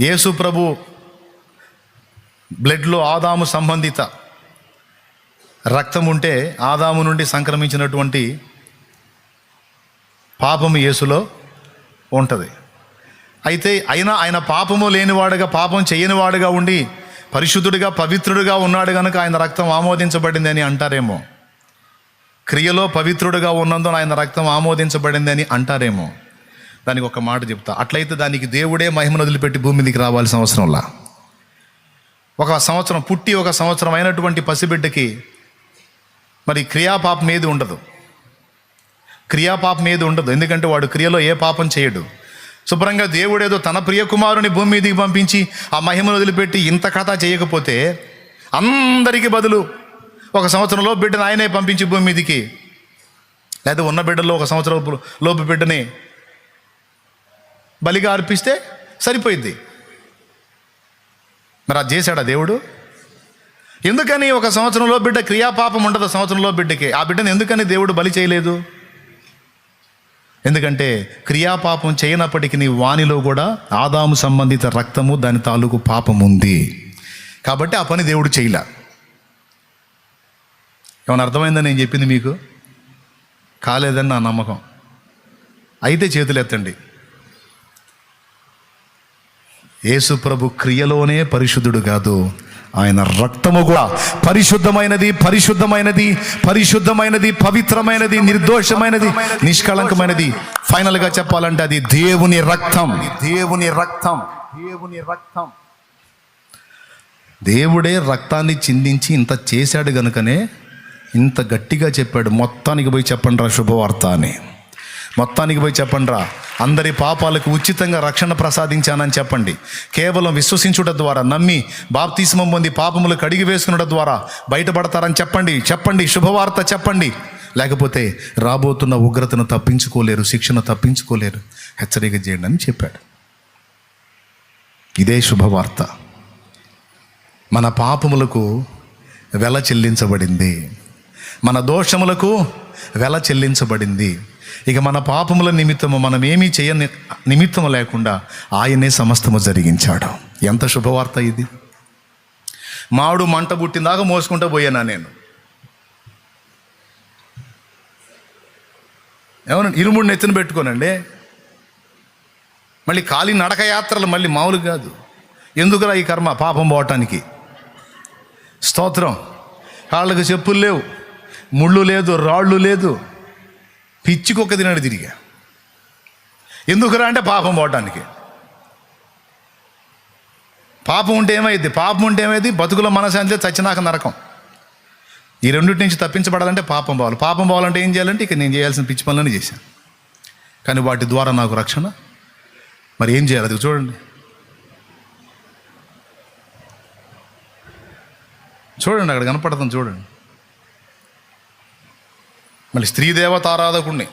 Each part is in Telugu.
యేసు ప్రభు బ్లడ్లో ఆదాము సంబంధిత రక్తం ఉంటే ఆదాము నుండి సంక్రమించినటువంటి పాపము యేసులో ఉంటుంది. అయితే అయినా ఆయన పాపము లేనివాడుగా పాపం చేయనివాడుగా ఉండి పరిశుద్ధుడిగా పవిత్రుడిగా ఉన్నాడు కనుక ఆయన రక్తం ఆమోదించబడింది అని అంటారేమో. క్రియలో పవిత్రుడిగా ఉన్నందున ఆయన రక్తం ఆమోదించబడింది అని అంటారేమో. దానికి ఒక మాట చెప్తా. అట్లయితే దానికి దేవుడే మహిమను వదిలిపెట్టి భూమి మీదకి రావాల్సిన అవసరంలా ఒక సంవత్సరం పుట్టి ఒక సంవత్సరం అయినటువంటి పసిబిడ్డకి మరి క్రియాపాపం ఏది ఉండదు. క్రియాపాపం ఏది ఉండదు. ఎందుకంటే వాడు క్రియలో ఏ పాపం చేయడు. శుభ్రంగా దేవుడేదో తన ప్రియకుమారుని భూమి మీదకి పంపించి ఆ మహిమను వదిలిపెట్టి ఇంత కథ చేయకపోతే అందరికీ బదులు ఒక సంవత్సరంలో బిడ్డను ఆయనే పంపించి భూమి మీదకి. లేదా ఉన్న బిడ్డలో ఒక సంవత్సరం లోపు బిడ్డని బలిగా అర్పిస్తే సరిపోయింది. మరి అది చేశాడా దేవుడు? ఎందుకని ఒక సంవత్సరంలో బిడ్డ క్రియాపాపం ఉండదు సంవత్సరంలో బిడ్డకి? ఆ బిడ్డను ఎందుకని దేవుడు బలి చేయలేదు? ఎందుకంటే క్రియాపాపం చేయనప్పటికీ నీ వాణిలో కూడా ఆదాము సంబంధిత రక్తము దాని తాలూకు పాపం ఉంది. కాబట్టి ఆ పని దేవుడు చేయలే. ఏమైనా అర్థమైందని నేను చెప్పింది మీకు? కాలేదని నా నమ్మకం. అయితే చేతులు ఎత్తండి యేసుప్రభు క్రియలోనే పరిశుద్ధుడు కాదు. ఆయన రక్తము కూడా పరిశుద్ధమైనది పరిశుద్ధమైనది పరిశుద్ధమైనది పవిత్రమైనది నిర్దోషమైనది నిష్కళంకమైనది. ఫైనల్గా చెప్పాలంటే అది దేవుని రక్తం. దేవుని రక్తం. దేవుని రక్తం. దేవుడే రక్తాన్ని చిందించి ఇంత చేశాడు గనుకనే ఇంత గట్టిగా చెప్పాడు. మొత్తానికి పోయి చెప్పండి రా శుభవార్త అని. మొత్తానికి పోయి చెప్పండి రా అందరి పాపాలకు ఉచితంగా రక్షణ ప్రసాదించానని చెప్పండి. కేవలం విశ్వసించుట ద్వారా నమ్మి బాప్తిస్మం పొంది పాపములు కడిగి వేసుకున్నట ద్వారా బయటపడతారని చెప్పండి. చెప్పండి శుభవార్త చెప్పండి. లేకపోతే రాబోతున్న ఉగ్రతను తప్పించుకోలేరు శిక్షను తప్పించుకోలేరు. హెచ్చరిక చేయండి అని చెప్పాడు. ఇదే శుభవార్త. మన పాపములకు వెల చెల్లించబడింది. మన దోషములకు వెల చెల్లించబడింది. ఇక మన పాపముల నిమిత్తము మనం ఏమీ చేయని నిమిత్తము లేకుండా ఆయనే సమస్తము జరిగించాడు. ఎంత శుభవార్త ఇది? మాడు మంట పుట్టిందాకా మోసుకుంటూ పోయానా నేను? ఏమన్నా ఇరుముడు నెత్తిన పెట్టుకోనండి. మళ్ళీ ఖాళీ నడక యాత్రలు మళ్ళీ మామూలు కాదు. ఎందుకురా ఈ కర్మ పాపం పోవటానికి? స్తోత్రం. కాళ్ళకు చెప్పులు లేవు. ముళ్ళు లేదు రాళ్ళు లేదు. పిచ్చికొక్క తినాడు తిరిగా. ఎందుకురా అంటే పాపం పోవటానికి. పాపం ఉంటే ఏమైంది పాపం ఉంటే ఏమైంది బతుకుల మనశాంతి చచ్చినాక నరకం. ఈ రెండింటి నుంచి తప్పించబడాలంటే పాపం పోవాలి. పాపం పోవాలంటే ఏం చేయాలంటే ఇక నేను చేయాల్సిన పిచ్చి పనులని చేశాను. కానీ వాటి ద్వారా నాకు రక్షణ. మరి ఏం చేయాలి? అది చూడండి. చూడండి అక్కడ కనపడుతుంది చూడండి. మళ్ళీ స్త్రీ దేవత ఆరాధకుణ్ణి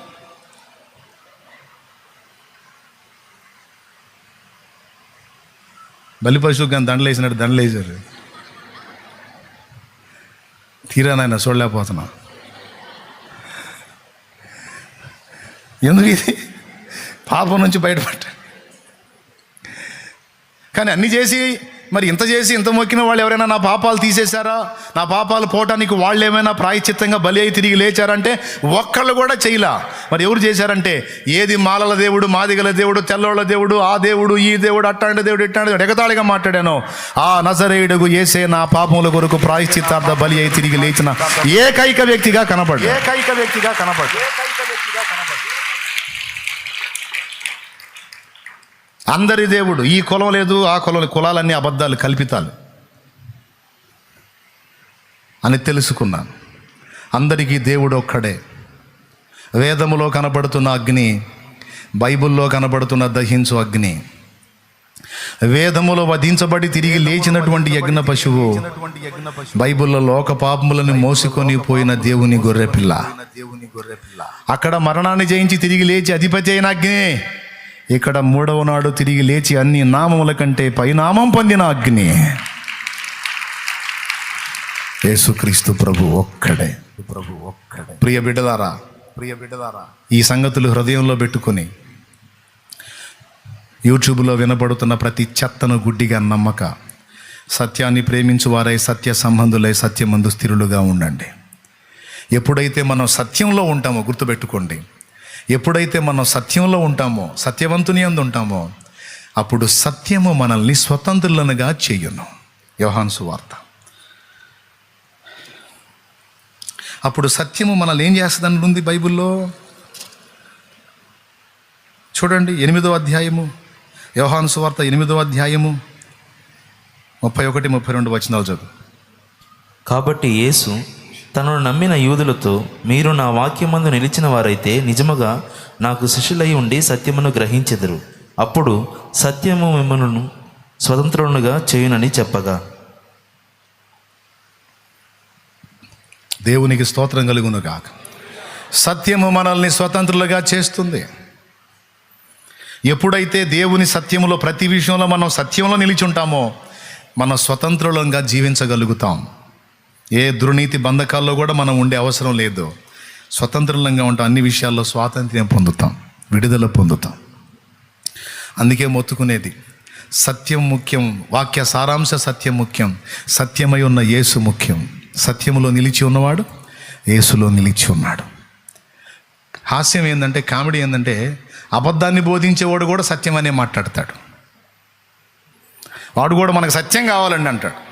బలి పశువుకి కానీ దండలు వేసినట్టు దండలు వేసారు తీరా నాయన చూడలేకపోతున్నా. ఎందుకు ఇది? పాపం నుంచి బయటపడ్డా. కానీ అన్ని చేసి మరి ఇంత చేసి ఇంత మొక్కిన వాళ్ళు ఎవరైనా నా పాపాలు తీసేశారా? నా పాపాలు పోవటానికి వాళ్ళు ఏమైనా ప్రాయచిత్తంగా బలి అయి తిరిగి లేచారంటే ఒక్కళ్ళు కూడా చేయలా. మరి ఎవరు చేశారంటే? ఏది మాలల దేవుడు మాదిగల దేవుడు తెల్లోళ్ళ దేవుడు ఆ దేవుడు ఈ దేవుడు అట్టాంటి దేవుడు ఇట్టాండ దేవుడు. ఎగతాళిగా మాట్లాడాను. ఆ నజరేయుడుగు ఏసే నా పాపముల కొరకు ప్రాయశ్చిత్తార్థ బలి అయి తిరిగి లేచిన ఏకైక వ్యక్తిగా కనపడు ఏకైక వ్యక్తిగా కనపడు అందరి దేవుడు ఈ కులం లేదు ఆ కులం కులాలన్నీ అబద్ధాలు కల్పితాలు. అని తెలుసుకున్నాను. అందరికీ దేవుడు ఒక్కడే. వేదములో కనబడుతున్న అగ్ని బైబిల్లో కనబడుతున్న దహించు అగ్ని. వేదములో వధించబడి తిరిగి లేచినటువంటి యజ్ఞ పశువు బైబిల్లో లోక పాపములను మోసుకొని పోయిన దేవుని గొర్రెపిల్ల. అక్కడ మరణాన్ని జయించి తిరిగి లేచి అధిపతి అయిన అగ్ని. ఇక్కడ మూడవ నాడు తిరిగి లేచి అన్ని నామముల కంటే పైనామం పొందిన అగ్ని. యేసుక్రీస్తు ప్రభు ఒక్కడే. ప్రభు ఒక్కడే. ప్రియ బిడ్డలారా ప్రియ బిడ్డలారా. ఈ సంగతులు హృదయంలో పెట్టుకొని యూట్యూబ్లో వినపడుతున్న ప్రతి చెత్తను గుడ్డిగా నమ్మక సత్యాన్ని ప్రేమించు వారై సత్య సంబంధులై సత్యమందు స్థిరులుగా ఉండండి. ఎప్పుడైతే మనం సత్యంలో ఉంటామో గుర్తుపెట్టుకోండి. ఎప్పుడైతే మనం సత్యంలో ఉంటామో సత్యవంతుని అందు ఉంటామో అప్పుడు సత్యము మనల్ని స్వతంత్రులనుగా చేయును. యోహాన్సు వార్త అప్పుడు సత్యము మనల్ని ఏం చేస్తుందని ఉంది బైబిల్లో? చూడండి ఎనిమిదో అధ్యాయము. యోహాను సువార్త ఎనిమిదో అధ్యాయము. ముప్పై ఒకటి ముప్పై రెండు వచనాలు చదువు. కాబట్టి యేసు తనను నమ్మిన యూదులతో మీరు నా వాక్యమందు నిలిచిన వారైతే నిజముగా నాకు శిష్యులై ఉండి సత్యమును గ్రహించెదరు. అప్పుడు సత్యము మిమ్మల్ని స్వతంత్రునుగా చేయునని చెప్పగా. దేవునికి స్తోత్రం కలుగును కాక సత్యము మనల్ని స్వతంత్రులుగా చేస్తుంది. ఎప్పుడైతే దేవుని సత్యములో ప్రతి విషయంలో మనం సత్యంలో నిలిచి ఉంటామో మనం స్వతంత్రులంగా జీవించగలుగుతాం. ఏ దుర్నీతి బంధకాల్లో కూడా మనం ఉండే అవసరం లేదు. స్వతంత్రంగా ఉంటాం. అన్ని విషయాల్లో స్వాతంత్ర్యం పొందుతాం. విడుదల పొందుతాం. అందుకే మొత్తుకునేది. సత్యం ముఖ్యం. వాక్య సారాంశ సత్యం ముఖ్యం. సత్యమై ఉన్న యేసు ముఖ్యం. సత్యములో నిలిచి ఉన్నవాడు యేసులో నిలిచి ఉన్నాడు. హాస్యం ఏంటంటే కామెడీ ఏంటంటే అబద్ధాన్ని బోధించేవాడు కూడా సత్యం అనే మాట్లాడతాడు. వాడు కూడా మనకు సత్యం కావాలండి అంటాడు.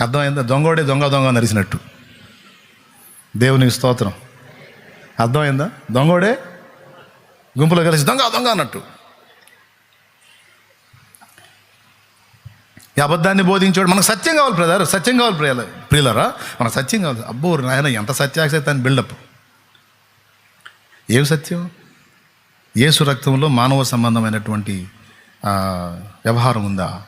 అర్థమైందా? దొంగోడే దొంగ దొంగ నరిసినట్టు. దేవునికి స్తోత్రం. అర్థమైందా? దొంగోడే గుంపులో కలిసి దొంగ దొంగ అన్నట్టు. ఈ అబద్ధాన్ని బోధించాడు మనకు సత్యం కావాలి బ్రదర్ సత్యం కావాలి ప్రియుల ప్రియులరా? మనకు సత్యం కావాలి. అబ్బో నాయన ఎంత సత్యాసక్తి అని బిల్డప్. ఏం సత్యం? యేసు రక్తంలో మానవ సంబంధమైనటువంటి వ్యవహారం ఉందా?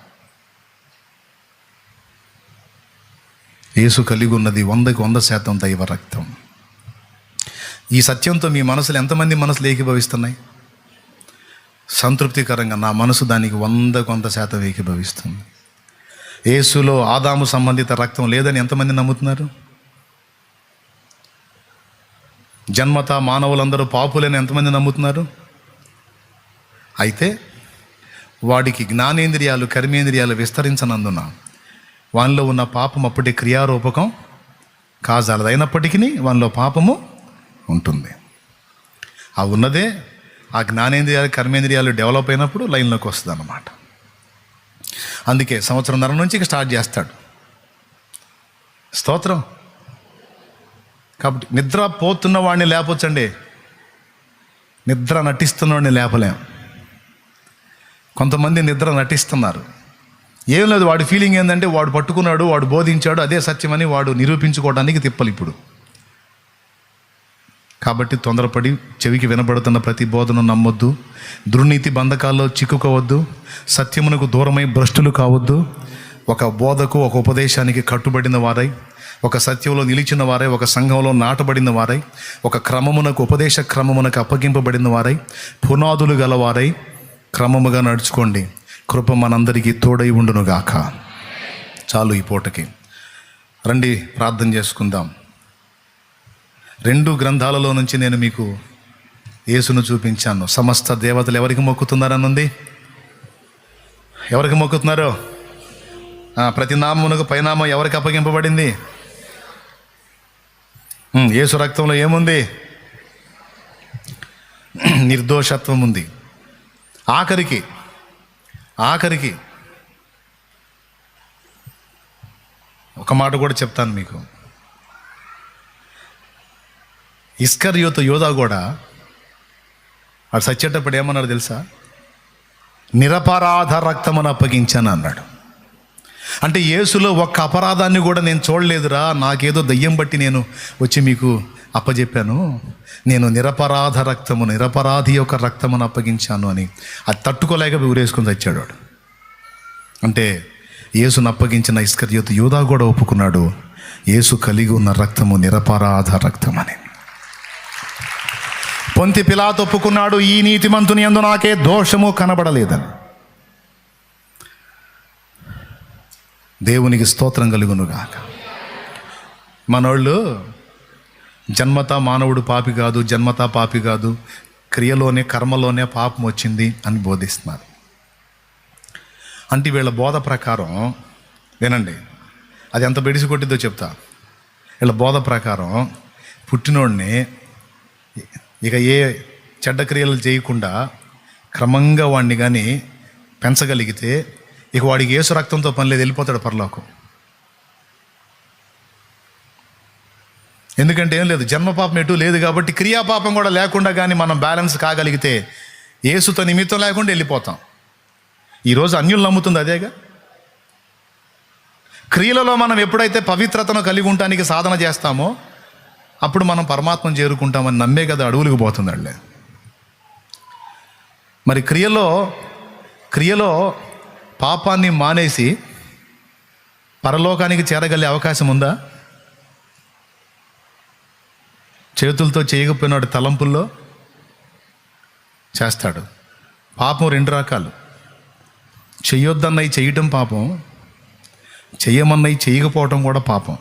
యేసు కలిగి ఉన్నది వందకి వంద శాతం దైవ రక్తం. ఈ సత్యంతో మీ మనసులు ఎంతమంది మనసులు ఏకీభవిస్తున్నాయి? సంతృప్తికరంగా నా మనసు దానికి వందకు వంద శాతం ఏకీభవిస్తుంది. యేసులో ఆదాము సంబంధిత రక్తం లేదని ఎంతమంది నమ్ముతున్నారు? జన్మత మానవులందరూ పాపులని ఎంతమంది నమ్ముతున్నారు? అయితే వాడికి జ్ఞానేంద్రియాలు కర్మేంద్రియాలు విస్తరించనందున వానిలో ఉన్న పాపం అప్పటి క్రియారూపకం కాజాలదైనప్పటికీ వానిలో పాపము ఉంటుంది. ఆ ఉన్నదే ఆ జ్ఞానేంద్రియాలు కర్మేంద్రియాలు డెవలప్ అయినప్పుడు లైన్లోకి వస్తుంది అన్నమాట అందుకే సంవత్సరంన్నర నుంచి ఇక స్టార్ట్ చేస్తాడు. స్తోత్రం. కాబట్టి నిద్ర పోతున్న వాడిని లేపొచ్చండి. నిద్ర నటిస్తున్న వాడిని లేపలేం. కొంతమంది నిద్ర నటిస్తున్నారు. ఏం లేదు వాడి ఫీలింగ్ ఏంటంటే వాడు పట్టుకున్నాడు వాడు బోధించాడు అదే సత్యమని వాడు నిరూపించుకోవడానికి తిప్పలు ఇప్పుడు కాబట్టి తొందరపడి చెవికి వినబడుతున్న ప్రతి బోధను నమ్మొద్దు. దుర్నీతి బంధకాల్లో చిక్కుకోవద్దు. సత్యమునకు దూరమై భ్రష్టులు కావద్దు. ఒక బోధకు ఒక ఉపదేశానికి కట్టుబడిన వారై ఒక సత్యంలో నిలిచిన వారై ఒక సంఘంలో నాటబడిన వారై ఒక క్రమమునకు ఉపదేశ క్రమమునకు అప్పగింపబడిన వారై పునాదులు గలవారై క్రమముగా నడుచుకోండి. కృప మనందరికీ తోడై ఉండునుగాక. చాలు ఈ పూటకి. రండి ప్రార్థన చేసుకుందాం. రెండు గ్రంథాలలో నుంచి నేను మీకు యేసును చూపించాను. సమస్త దేవతలు ఎవరికి మొక్కుతున్నారని ఉంది ఎవరికి మొక్కుతున్నారు? ప్రతి నామమునకు పైనామం ఎవరికి అప్పగింపబడింది? యేసు రక్తంలో ఏముంది? నిర్దోషత్వం ఉంది ఆఖరికి ఆఖరికి ఒక మాట కూడా చెప్తాను మీకు. ఇస్కర్యోతు యోధా కూడా వాడు చచ్చేటప్పుడు ఏమన్నాడు తెలుసా? నిరపరాధ రక్తమని అప్పగించాను అన్నాడు. అంటే యేసులో ఒక్క అపరాధాన్ని కూడా నేను చూడలేదురా నాకేదో దయ్యం బట్టి నేను వచ్చి మీకు అప్పచెప్పాను నేను నిరపరాధ రక్తము నిరపరాధి యొక్క రక్తమును అప్పగించాను అని. అది తట్టుకోలేక ఊరేసుకుని తెచ్చాడు వాడు. అంటే యేసును అప్పగించిన ఇస్కర్యోతు యూదా కూడా ఒప్పుకున్నాడు. యేసు కలిగి ఉన్న రక్తము నిరపరాధ రక్తం అని పొంతి పిలాతు ఒప్పుకున్నాడు ఈ నీతిమంతుని ఎందు నాకే దోషము కనబడలేదని. దేవునికి స్తోత్రం కలుగునుగాక. మనోళ్ళు జన్మత మానవుడు పాపి కాదు జన్మత పాపి కాదు క్రియలోనే కర్మలోనే పాపం వచ్చింది అని బోధిస్తున్నారు. అంటే వీళ్ళ బోధ ప్రకారం వినండి అది ఎంత బెడిసి కొట్టిద్దో చెప్తా. వీళ్ళ బోధ ప్రకారం పుట్టినోడిని ఇక ఏ చెడ్డ క్రియలు చేయకుండా క్రమంగా వాడిని కానీ పెంచగలిగితే ఇక వాడికి ఏసు రక్తంతో పని లేదు వెళ్ళిపోతాడు పరలోకం. ఎందుకంటే ఏం లేదు జన్మపాపం ఎటు లేదు కాబట్టి క్రియాపాపం కూడా లేకుండా కానీ మనం బ్యాలెన్స్ కాగలిగితే ఏసుతో నిమిత్తం లేకుండా వెళ్ళిపోతాం. ఈరోజు అన్యులు నమ్ముతుంది అదేగా? క్రియలలో మనం ఎప్పుడైతే పవిత్రతను కలిగి ఉండటానికి సాధన చేస్తామో అప్పుడు మనం పరమాత్మను చేరుకుంటామని నమ్మే కదా అడుగులకు పోతుందండి మరి క్రియలో క్రియలో పాపాన్ని మానేసి పరలోకానికి చేరగలిగే అవకాశం ఉందా? చేతులతో చేయకపోయినాడు తలంపుల్లో చేస్తాడు. పాపం రెండు రకాలు. చెయ్యొద్దన్నవి చేయటం పాపం చెయ్యమన్నవి చేయకపోవటం కూడా పాపం.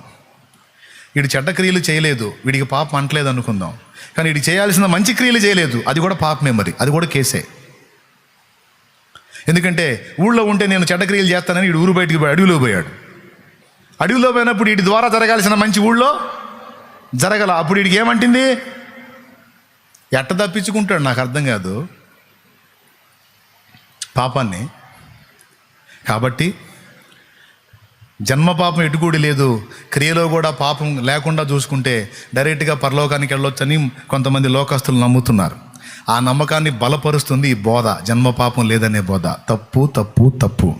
వీడు చెడ్డ క్రియలు చేయలేదు వీడికి పాపం అంటలేదు అనుకుందాం. కానీ వీడు చేయాల్సిన మంచి క్రియలు చేయలేదు అది కూడా పాపమే మరి అది కూడా కేసే. ఎందుకంటే ఊళ్ళో ఉంటే నేను చెడ్డ క్రియలు చేస్తానని వీడు ఊరు బయటికి పోయి అడవిలో పోయాడు. అడవిలో పోయినప్పుడు వీటి ద్వారా జరగాల్సిన మంచి ఊళ్ళో జరగల. అప్పుడు వీడికి ఏమంటుంది? ఎట్ట తప్పించుకుంటాడు? నాకు అర్థం కాదు. పాపాన్ని. కాబట్టి జన్మ పాపం ఎటుకూడి లేదు. క్రియలో కూడా పాపం లేకుండా చూసుకుంటే డైరెక్ట్గా పరలోకానికి వెళ్ళొచ్చని కొంతమంది లోకస్తులు నమ్ముతున్నారు. ఆ నమ్మకాన్ని బలపరుస్తుంది ఈ బోధ. జన్మ పాపం లేదనే బోధ. తప్పు తప్పు తప్పు.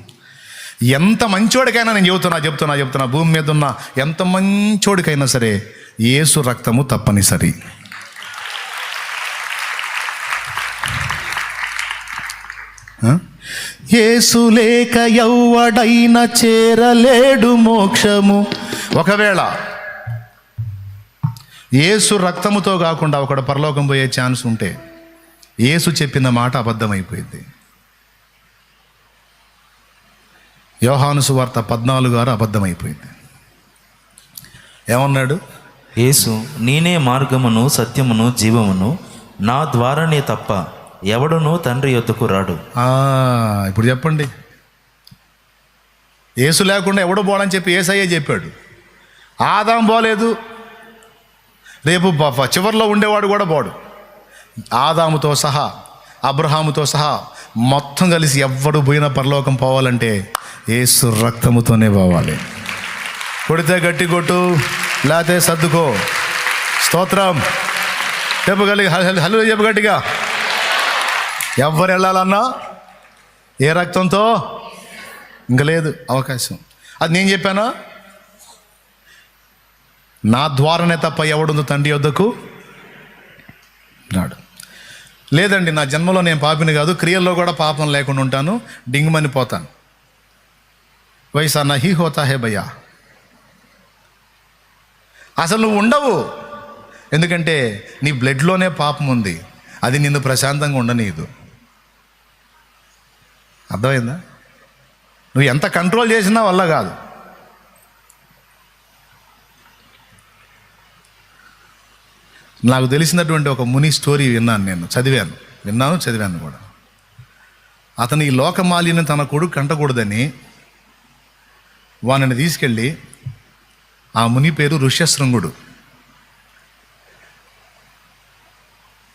ఎంత మంచోడికైనా నేను చెబుతున్నా చెప్తున్నా చెప్తున్నా భూమి మీద ఉన్న ఎంత మంచోడికైనా సరే ఏసు రక్తము తప్పనిసరి. ఏసు లేక ఎవ్వడైన చేరలేడు మోక్షము. ఒకవేళ ఏసు రక్తముతో కాకుండా ఒకడు పరలోకం పోయే ఛాన్స్ ఉంటే ఏసు చెప్పిన మాట అబద్ధమైపోయింది. యోహాను సువార్త పద్నాలుగు ఆరు అబద్ధమైపోయింది. ఏమన్నాడు? యేసు నేనే మార్గమును సత్యమును జీవమును. నా ద్వారానే తప్ప ఎవడునూ తండ్రి యొద్దకు రాడు. ఇప్పుడు చెప్పండి. ఏసు లేకుండా ఎవడు పోడని చెప్పి ఏసయ్యే చెప్పాడు. ఆదాం పోలేదు. రేపు బ- చివర్లో ఉండేవాడు కూడా పోడు. ఆదాముతో సహా అబ్రహాముతో సహా మొత్తం కలిసి ఎవ్వడు పోయిన పరలోకం పోవాలంటే ఏసు రక్తముతోనే పోవాలి. కొడితే గట్టి కొట్టు. లేకపోతే సర్దుకో. స్తోత్రం. చెప్పగలిగి హలో చెప్పగట్టిగా ఎవరు వెళ్ళాలన్నా ఏ రక్తంతో? ఇంక లేదు అవకాశం. అది నేను చెప్పానా? నా ద్వారానే తప్ప ఎవడుందో తండ్రి వద్దకు నాడు లేదండి నా జన్మలో నేను పాపిని కాదు క్రియల్లో కూడా పాపం లేకుండా ఉంటాను డింగుమని పోతాను. వైసా నహి హోతా హే భయ్యా. అసలు నువ్వు ఉండవు. ఎందుకంటే నీ బ్లడ్లోనే పాపం ఉంది. అది నిన్ను ప్రశాంతంగా ఉండనీయదు. అర్థమైందా? నువ్వు ఎంత కంట్రోల్ చేసినా వల్ల కాదు. నాకు తెలిసినటువంటి ఒక ముని స్టోరీ విన్నాను నేను. చదివాను. విన్నాను చదివాను కూడా. అతను ఈ లోకమాలిని తన కొడుకు కంటకూడదని వానిని తీసుకెళ్ళి ఆ ముని పేరు ఋష్యశృంగుడు.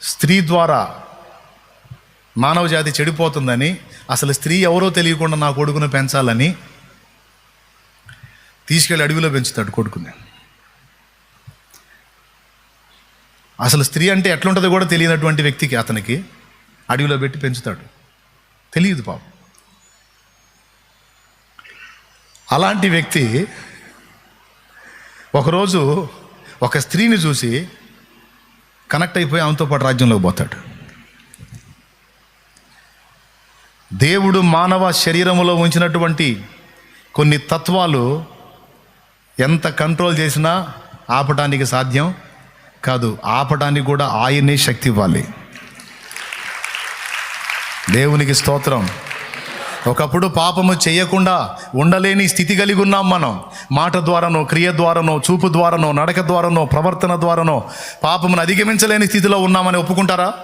స్త్రీ ద్వారా మానవ జాతి చెడిపోతుందని అసలు స్త్రీ ఎవరో తెలియకుండా నా కొడుకును పెంచాలని తీసుకెళ్ళి అడవిలో పెంచుతాడు కొడుకుని. అసలు స్త్రీ అంటే ఎట్లుంటుందో కూడా తెలియనటువంటి వ్యక్తికి అతనికి అడవిలో పెట్టి పెంచుతాడు. తెలియదు పాపం. అలాంటి వ్యక్తి ఒకరోజు ఒక స్త్రీని చూసి కనెక్ట్ అయిపోయి ఆమెతో పాటు రాజ్యంలోకి పోతాడు. దేవుడు మానవ శరీరంలో ఉంచినటువంటి కొన్ని తత్వాలు ఎంత కంట్రోల్ చేసినా ఆపటానికి సాధ్యం కాదు. ఆపటానికి కూడా ఆయనే శక్తి ఇవ్వాలి. దేవునికి స్తోత్రం. ఒకప్పుడు పాపము చేయకుండా ఉండలేని స్థితి కలిగి ఉన్నాం మనం. మాట ద్వారానో క్రియ ద్వారానో చూపు ద్వారానో నడక ద్వారానో ప్రవర్తన ద్వారానో పాపమును అధిగమించలేని స్థితిలో ఉన్నామని ఒప్పుకుంటారా?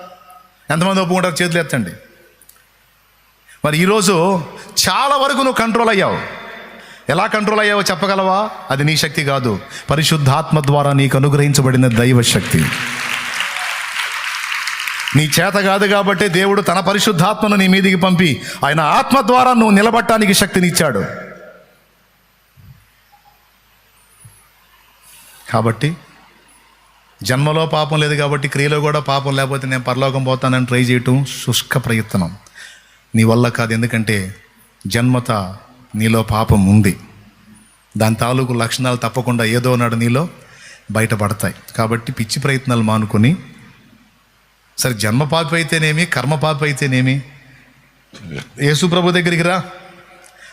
ఎంతమంది ఒప్పుకుంటారు? చేతులు ఎత్తండి. మరి ఈరోజు చాలా వరకు నువ్వు కంట్రోల్ అయ్యావు. ఎలా కంట్రోల్ అయ్యావో చెప్పగలవా? అది నీ శక్తి కాదు. పరిశుద్ధాత్మ ద్వారా నీకు అనుగ్రహించబడిన దైవ శక్తి నీ చేత కాదు కాబట్టి దేవుడు తన పరిశుద్ధాత్మను నీ మీదికి పంపి ఆయన ఆత్మ ద్వారా నువ్వు నిలబట్టడానికి శక్తినిచ్చాడు. కాబట్టి జన్మలో పాపం లేదు కాబట్టి క్రియలో కూడా పాపం లేకపోతే నేను పరలోకం పోతానని ట్రై చేయటం శుష్క ప్రయత్నం. నీ వల్ల కాదు ఎందుకంటే జన్మత నీలో పాపం ఉంది. దాని తాలూకు లక్షణాలు తప్పకుండా ఏదో నాడు నీలో బయటపడతాయి. కాబట్టి పిచ్చి ప్రయత్నాలు మానుకొని సరే జన్మ పాపి అయితేనేమి కర్మ పాపి అయితేనేమి? యేసు ప్రభు దగ్గరికి రా.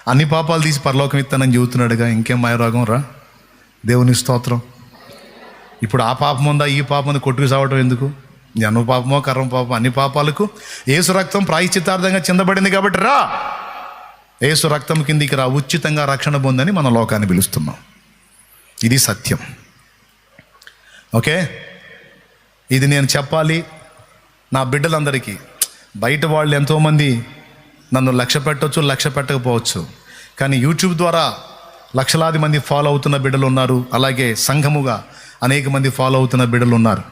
అన్ని పాపాలు తీసి పరలోకం ఇస్తానని చెబుతున్నాడుగా. ఇంకేం మాయరోగం రా. దేవుని స్తోత్రం. ఇప్పుడు ఆ పాపం ఉందా ఈ పాపం ఉంది కొట్టుకు సావటం ఎందుకు? జన్మ పాపమో కర్మ పాపం అన్ని పాపాలకు ఏసు రక్తం ప్రాయశ్చితార్థంగా చెందబడింది కాబట్టి రా. ఏసు రక్తం కిందికి రా. ఉచితంగా రక్షణ పొందని మన లోకాన్ని పిలుస్తున్నాం. ఇది సత్యం. ఓకే? ఇది నేను చెప్పాలి. నా బిడ్డలందరికీ బయట వాళ్ళు ఎంతోమంది నన్ను లక్ష్య పెట్టవచ్చు లక్ష్య పెట్టకపోవచ్చు. కానీ యూట్యూబ్ ద్వారా లక్షలాది మంది ఫాలో అవుతున్న బిడ్డలు ఉన్నారు. అలాగే సంఘముగా అనేక మంది ఫాలో అవుతున్న బిడ్డలు ఉన్నారు.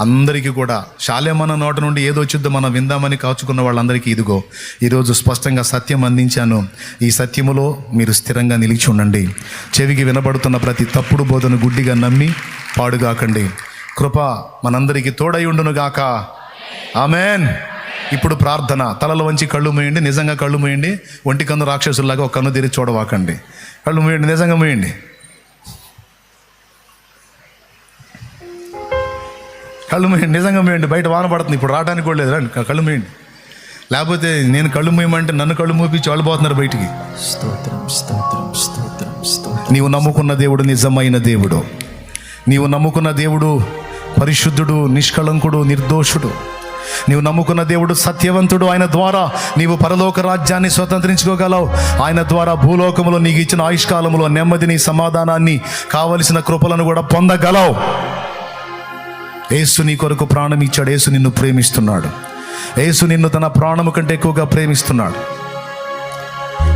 అందరికీ కూడా శాలేమన్న నోట నుండి ఏదో వచ్చిద్దో మనం విందామని కాచుకున్న వాళ్ళందరికీ ఇదిగో ఈరోజు స్పష్టంగా సత్యం అందించాను. ఈ సత్యములో మీరు స్థిరంగా నిలిచి ఉండండి. చెవికి వినబడుతున్న ప్రతి తప్పుడు బోధను గుడ్డిగా నమ్మి పాడుగాకండి. కృప మనందరికీ తోడై ఉండునుగాక. ఆమెన్. ఇప్పుడు ప్రార్థన. తలలు వంచి కళ్ళు మూయండి నిజంగా కళ్ళు మూయండి. ఒంటి కన్ను రాక్షసుల్లాగా ఒక కన్ను తెరిచి చూడవాకండి. కళ్ళు మూయండి నిజంగా మూయండి. కళ్ళు మూయండి నిజంగా మూయండి. బయట వాన పడుతుంది ఇప్పుడు రావడానికి కూడా లేదు. రండి కళ్ళు మూయండి. లేకపోతే నేను కళ్ళు మూయమంటే నన్ను కళ్ళు మూపించి వాళ్ళు పోతున్నారు బయటికి. స్తోత్రం స్తోత్రం స్తోత్రం స్తోత్రం. నీవు నమ్ముకున్న దేవుడు నిజమైన దేవుడు. నీవు నమ్ముకున్న దేవుడు పరిశుద్ధుడు నిష్కళంకుడు నిర్దోషుడు. నీవు నమ్ముకున్న దేవుడు సత్యవంతుడు. ఆయన ద్వారా నీవు పరలోక రాజ్యాన్ని స్వతంత్రించుకోగలవు. ఆయన ద్వారా భూలోకములో నీకు ఇచ్చిన ఆయుష్కాలములో నెమ్మదిని సమాధానాన్ని కావలసిన కృపలను కూడా పొందగలవు. ఏసు నీ కొరకు ప్రాణం ఇచ్చాడు. యేసు నిన్ను ప్రేమిస్తున్నాడు. ఏసు నిన్ను తన ప్రాణము కంటే ఎక్కువగా ప్రేమిస్తున్నాడు.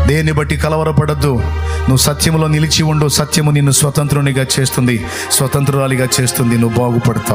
దేన్ని బట్టి కలవరపడద్దు. నువ్వు సత్యములో నిలిచి ఉండు. సత్యము నిన్ను స్వతంత్రునిగా చేస్తుంది. స్వతంత్రురాలిగా చేస్తుంది. నువ్వు బాగుపడతావు.